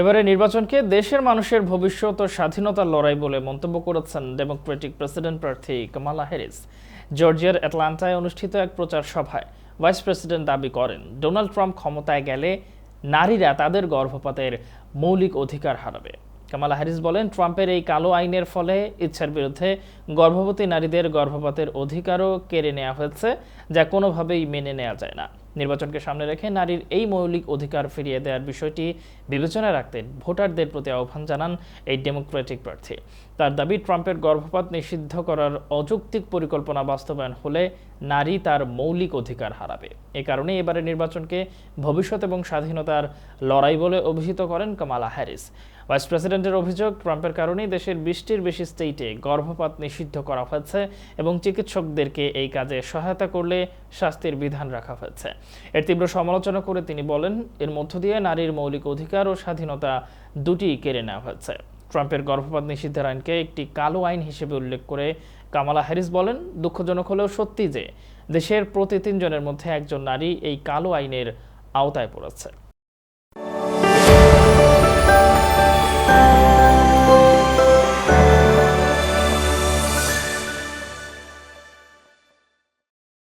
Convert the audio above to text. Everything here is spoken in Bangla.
এবারে নির্বাচনকে দেশের মানুষের ভবিষ্যৎ ও স্বাধীনতার লড়াই বলে মন্তব্য করেছেন ডেমোক্রেটিক প্রেসিডেন্ট প্রার্থী কামালা হ্যারিস জর্জিয়ার অ্যাটলান্টায় অনুষ্ঠিত এক প্রচার সভায় ভাইস প্রেসিডেন্ট দাবি করেন, ডোনাল্ড ট্রাম্প ক্ষমতায় গেলে নারীরা তাদের গর্ভপাতের মৌলিক অধিকার হারাবে। কামালা হ্যারিস বলেন, ট্রাম্পের এই কালো আইনের ফলে ইচ্ছার বিরুদ্ধে গর্ভবতী নারীদের গর্ভপাতের অধিকারও কেড়ে নেওয়া হয়েছে, যা কোনোভাবেই মেনে নেওয়া যায় না। নির্বাচনকে সামনে রেখে নারীর এই মৌলিক অধিকার ফিরিয়ে দেওয়ার বিষয়টি বিবেচনায় রাখতে ভোটারদের প্রতি আহ্বান জানান এই ডেমোক্রেটিক প্রার্থী। তার দাবি, ট্রাম্পের গর্ভপাত নিষিদ্ধ করার অযৌক্তিক পরিকল্পনা বাস্তবায়ন হলে নারী তার মৌলিক অধিকার হারাবে। এ কারণে এবারে নির্বাচনকে ভবিষ্যৎ এবং স্বাধীনতার লড়াই বলে অভিহিত করেন কামালা হ্যারিস। ভাইস প্রেসিডেন্টের অভিযোগ, ট্রাম্পের কারণেই দেশের বিশটির বেশি স্টেটে গর্ভপাত নিষিদ্ধ করা হয়েছে এবং চিকিৎসকদেরকে এই কাজে সহায়তা করলে শাস্তির বিধান রাখা হয়েছে। এর তীব্র সমালোচনা করে তিনি বলেন, এর মধ্য দিয়ে নারীর মৌলিক অধিকার ও স্বাধীনতা দুটি কেড়ে নেওয়া হয়েছে। ট্রাম্পের গর্ভপাত নিষিদ্ধের আইনকে একটি কালো আইন হিসেবে উল্লেখ করে কামালা হ্যারিস বলেন, দুঃখজনক হলেও সত্যি যে দেশের প্রতি তিনজনের মধ্যে একজন নারী এই কালো আইনের আওতায় পড়েছে।